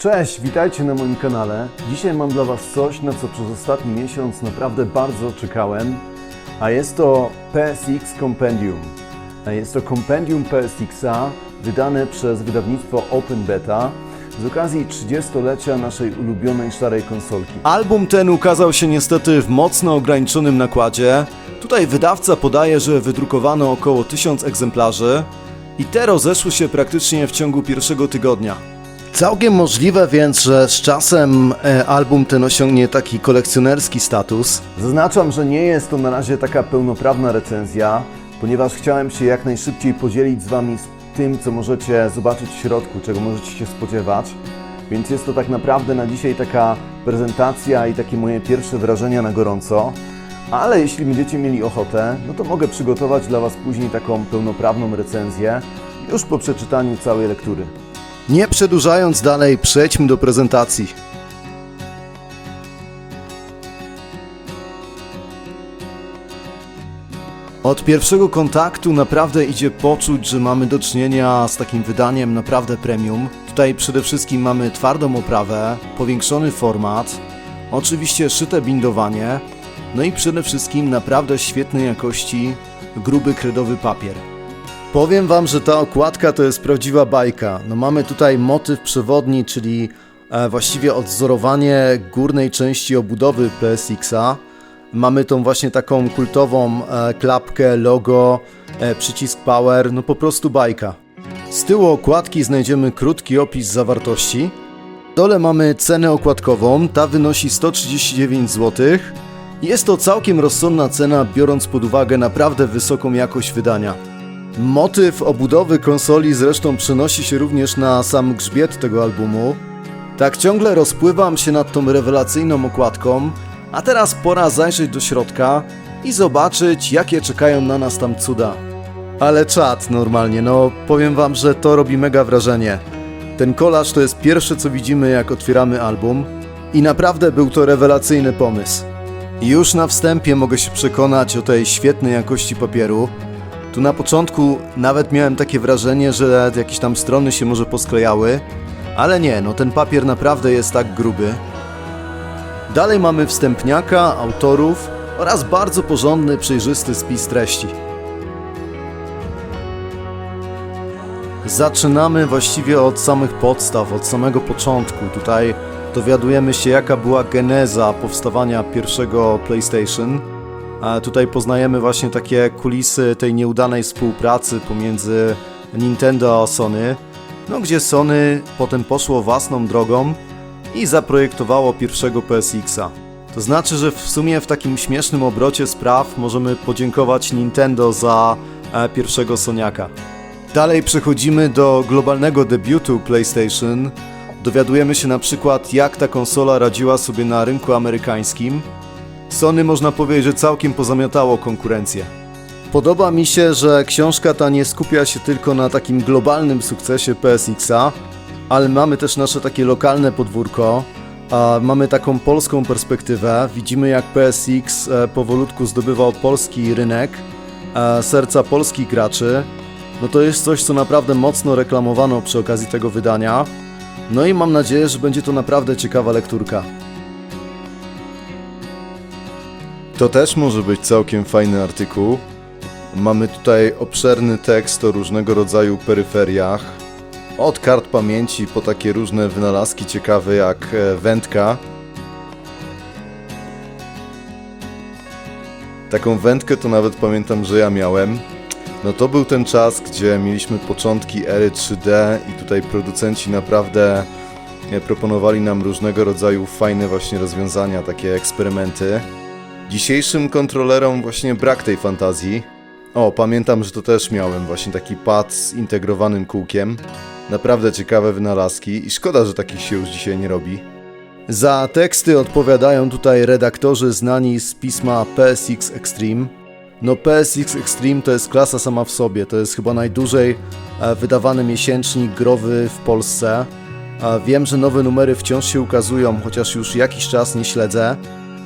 Cześć, witajcie na moim kanale. Dzisiaj mam dla Was coś, na co przez ostatni miesiąc naprawdę bardzo czekałem, a jest to PSX Compendium. Jest to Compendium PSX-a wydane przez wydawnictwo Open Beta z okazji 30-lecia naszej ulubionej szarej konsolki. Album ten ukazał się niestety w mocno ograniczonym nakładzie. Tutaj wydawca podaje, że wydrukowano około 1000 egzemplarzy i te rozeszły się praktycznie w ciągu pierwszego tygodnia. Całkiem możliwe więc, że z czasem e, album ten osiągnie taki kolekcjonerski status. Zaznaczam, że nie jest to na razie taka pełnoprawna recenzja, ponieważ chciałem się jak najszybciej podzielić z Wami z tym, co możecie zobaczyć w środku, czego możecie się spodziewać. Więc jest to tak naprawdę na dzisiaj taka prezentacja i takie moje pierwsze wrażenia na gorąco. Ale jeśli będziecie mieli ochotę, no to mogę przygotować dla Was później taką pełnoprawną recenzję już po przeczytaniu całej lektury. Nie przedłużając dalej, przejdźmy do prezentacji. Od pierwszego kontaktu naprawdę idzie poczuć, że mamy do czynienia z takim wydaniem naprawdę premium. Tutaj przede wszystkim mamy twardą oprawę, powiększony format, oczywiście szyte bindowanie, no i przede wszystkim naprawdę świetnej jakości gruby kredowy papier. Powiem wam, że ta okładka to jest prawdziwa bajka. No mamy tutaj motyw przewodni, czyli e, właściwie odzorowanie górnej części obudowy PSX-a. Mamy tą właśnie taką kultową e, klapkę, logo, e, przycisk power, no po prostu bajka. Z tyłu okładki znajdziemy krótki opis zawartości. W dole mamy cenę okładkową, ta wynosi 139 zł. Jest to całkiem rozsądna cena, biorąc pod uwagę naprawdę wysoką jakość wydania. Motyw obudowy konsoli zresztą przenosi się również na sam grzbiet tego albumu. Tak ciągle rozpływam się nad tą rewelacyjną okładką, a teraz pora zajrzeć do środka i zobaczyć, jakie czekają na nas tam cuda. Ale czad normalnie, no powiem wam, że to robi mega wrażenie. Ten kolaż to jest pierwsze co widzimy jak otwieramy album i naprawdę był to rewelacyjny pomysł. Już na wstępie mogę się przekonać o tej świetnej jakości papieru. Tu na początku nawet miałem takie wrażenie, że jakieś tam strony się może posklejały, ale nie, no ten papier naprawdę jest tak gruby. Dalej mamy wstępniaka, autorów oraz bardzo porządny, przejrzysty spis treści. Zaczynamy właściwie od samych podstaw, od samego początku. Tutaj dowiadujemy się, jaka była geneza powstawania pierwszego PlayStation. Tutaj poznajemy właśnie takie kulisy tej nieudanej współpracy pomiędzy Nintendo a Sony, no gdzie Sony potem poszło własną drogą i zaprojektowało pierwszego PSX-a. To znaczy, że w sumie w takim śmiesznym obrocie spraw możemy podziękować Nintendo za e, pierwszego Soniaka. Dalej przechodzimy do globalnego debiutu PlayStation. Dowiadujemy się na przykład, jak ta konsola radziła sobie na rynku amerykańskim. Sony można powiedzieć, że całkiem pozamiatało konkurencję. Podoba mi się, że książka ta nie skupia się tylko na takim globalnym sukcesie PSX-a, ale mamy też nasze takie lokalne podwórko. Mamy taką polską perspektywę. Widzimy, jak PSX e, powolutku zdobywał polski rynek, e, serca polskich graczy. No to jest coś, co naprawdę mocno reklamowano przy okazji tego wydania. No i mam nadzieję, że będzie to naprawdę ciekawa lekturka. To też może być całkiem fajny artykuł. Mamy tutaj obszerny tekst o różnego rodzaju peryferiach. Od kart pamięci po takie różne wynalazki ciekawe jak e, wędka. Taką wędkę to nawet pamiętam, że ja miałem. No to był ten czas, gdzie mieliśmy początki ery 3D i tutaj producenci naprawdę e, proponowali nam różnego rodzaju fajne właśnie rozwiązania, takie eksperymenty. Dzisiejszym kontrolerom właśnie brak tej fantazji. O, pamiętam, że to też miałem właśnie taki pad z integrowanym kółkiem. Naprawdę ciekawe wynalazki i szkoda, że takich się już dzisiaj nie robi. Za teksty odpowiadają tutaj redaktorzy znani z pisma PSX Extreme. No PSX Extreme to jest klasa sama w sobie, to jest chyba najdłużej e, wydawany miesięcznik growy w Polsce. Wiem, że nowe numery wciąż się ukazują, chociaż już jakiś czas nie śledzę.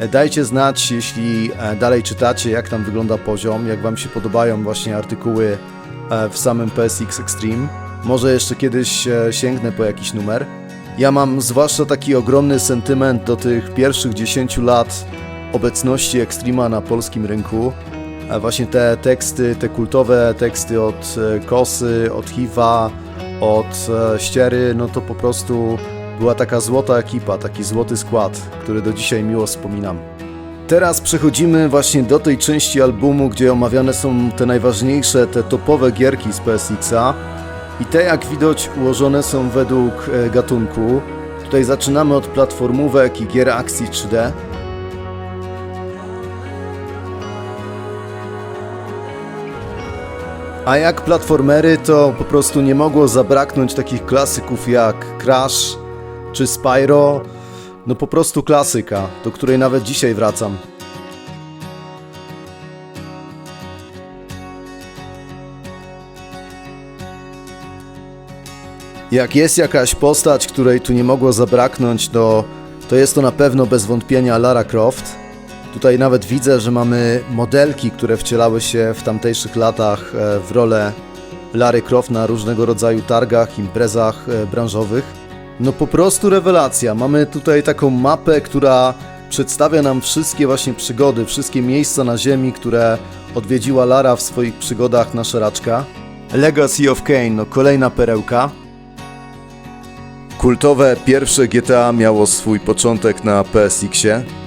E, Dajcie znać, jeśli e, dalej czytacie, jak tam wygląda poziom, jak Wam się podobają właśnie artykuły e, w samym PSX Extreme. Może jeszcze kiedyś sięgnę po jakiś numer. Ja mam zwłaszcza taki ogromny sentyment do tych pierwszych 10 lat obecności Extrema na polskim rynku. Właśnie te teksty, te kultowe teksty od Kosy, od Hiwa, od Ściery, no to po prostu była taka złota ekipa, taki złoty skład, który do dzisiaj miło wspominam. Teraz przechodzimy właśnie do tej części albumu, gdzie omawiane są te najważniejsze, te topowe gierki z PSX-a. I te, jak widać, ułożone są według e, gatunku. Tutaj zaczynamy od platformówek i gier akcji 3D. A jak platformery, to po prostu nie mogło zabraknąć takich klasyków jak Crash czy Spyro. No po prostu klasyka, do której nawet dzisiaj wracam. Jak jest jakaś postać, której tu nie mogło zabraknąć, to, to jest to na pewno bez wątpienia Lara Croft. Tutaj nawet widzę, że mamy modelki, które wcielały się w tamtejszych latach e, w rolę Lary Croft na różnego rodzaju targach, imprezach e, branżowych. No po prostu rewelacja. Mamy tutaj taką mapę, która przedstawia nam wszystkie właśnie przygody, wszystkie miejsca na ziemi, które odwiedziła Lara w swoich przygodach na szeraczka. Legacy of Kane, no kolejna perełka. Kultowe pierwsze GTA miało swój początek na PSX-ie.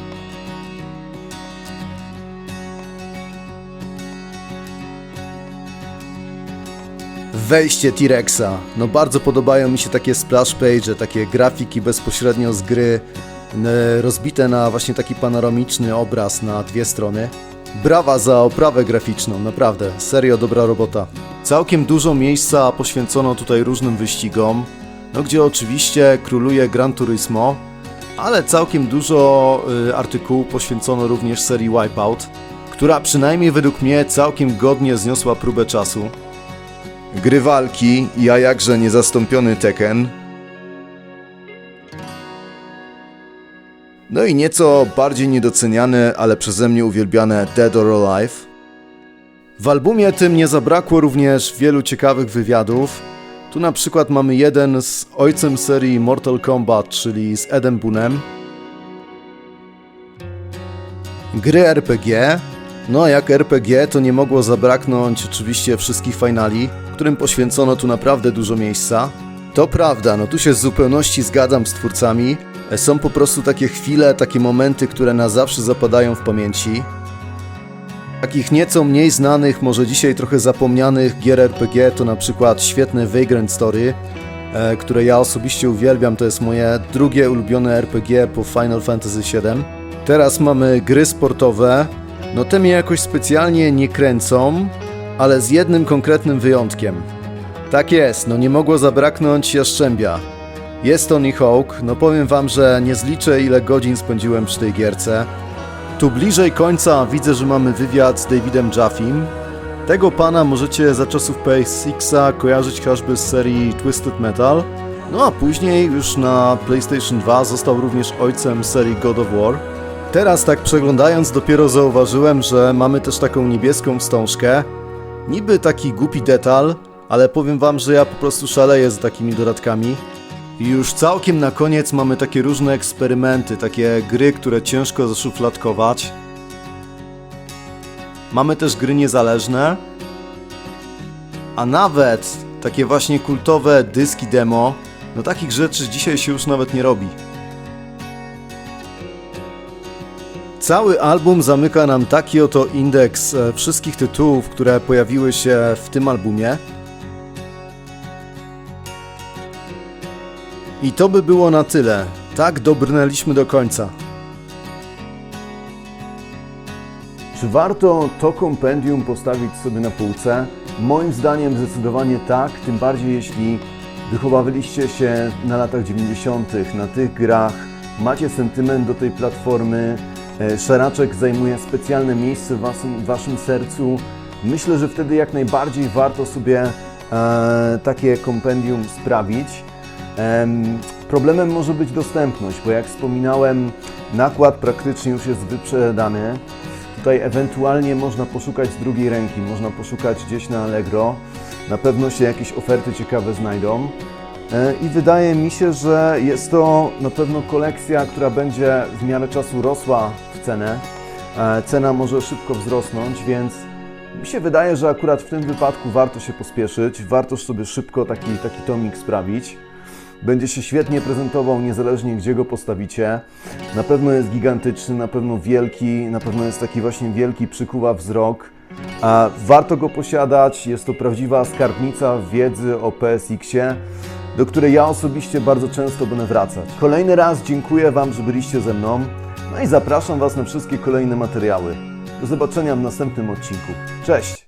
Wejście T-Rexa. No bardzo podobają mi się takie splash page, takie grafiki bezpośrednio z gry, rozbite na właśnie taki panoramiczny obraz na dwie strony. Brawa za oprawę graficzną, naprawdę, serio dobra robota. Całkiem dużo miejsca poświęcono tutaj różnym wyścigom, no gdzie oczywiście króluje Gran Turismo, ale całkiem dużo y, artykułów poświęcono również serii Wipeout, która przynajmniej według mnie całkiem godnie zniosła próbę czasu. Gry walki i a jakże niezastąpiony Tekken. No i nieco bardziej niedoceniane, ale przeze mnie uwielbiane Dead or Alive. W albumie tym nie zabrakło również wielu ciekawych wywiadów. Tu na przykład mamy jeden z ojcem serii Mortal Kombat, czyli z Edem Boonem. Gry RPG. No, jak RPG, to nie mogło zabraknąć oczywiście wszystkich finali, którym poświęcono tu naprawdę dużo miejsca. To prawda, no tu się z zupełności zgadzam z twórcami. E, Są po prostu takie chwile, takie momenty, które na zawsze zapadają w pamięci. Takich nieco mniej znanych, może dzisiaj trochę zapomnianych gier RPG to na przykład świetne Vagrant Story, e, które ja osobiście uwielbiam. To jest moje drugie ulubione RPG po Final Fantasy VII. Teraz mamy gry sportowe. No te mnie jakoś specjalnie nie kręcą, ale z jednym konkretnym wyjątkiem. Tak jest, no nie mogło zabraknąć Jaszczębia. Jest Tony Hawk, no powiem wam, że nie zliczę ile godzin spędziłem przy tej gierce. Tu bliżej końca widzę, że mamy wywiad z Davidem Jaffim. Tego pana możecie za czasów PSX-a kojarzyć chociażby z serii Twisted Metal. No a później już na PlayStation 2 został również ojcem serii God of War. Teraz tak przeglądając dopiero zauważyłem, że mamy też taką niebieską wstążkę. Niby taki głupi detal, ale powiem wam, że ja po prostu szaleję z takimi dodatkami. I już całkiem na koniec mamy takie różne eksperymenty, takie gry, które ciężko zaszufladkować. Mamy też gry niezależne, a nawet takie właśnie kultowe dyski demo. No takich rzeczy dzisiaj się już nawet nie robi. Cały album zamyka nam taki oto indeks e, wszystkich tytułów, które pojawiły się w tym albumie. I to by było na tyle. Tak dobrnęliśmy do końca. Czy warto to kompendium postawić sobie na półce? Moim zdaniem zdecydowanie tak, tym bardziej jeśli wychowywaliście się na latach 90., na tych grach, macie sentyment do tej platformy, szaraczek zajmuje specjalne miejsce w waszym, w waszym sercu. Myślę, że wtedy jak najbardziej warto sobie e, takie kompendium sprawić. Em, Problemem może być dostępność, bo jak wspominałem, nakład praktycznie już jest wyprzedany. Tutaj ewentualnie można poszukać z drugiej ręki, można poszukać gdzieś na Allegro. Na pewno się jakieś oferty ciekawe znajdą. E, I wydaje mi się, że jest to na pewno kolekcja, która będzie w miarę czasu rosła cenę. E, Cena może szybko wzrosnąć, więc mi się wydaje, że akurat w tym wypadku warto się pospieszyć, warto sobie szybko taki, taki tomik sprawić. Będzie się świetnie prezentował, niezależnie gdzie go postawicie. Na pewno jest gigantyczny, na pewno wielki, na pewno jest taki właśnie wielki, przykuwa wzrok. A warto go posiadać, jest to prawdziwa skarbnica wiedzy o PSX-ie, do której ja osobiście bardzo często będę wracać. Kolejny raz dziękuję Wam, że byliście ze mną, no i zapraszam Was na wszystkie kolejne materiały. Do zobaczenia w następnym odcinku. Cześć!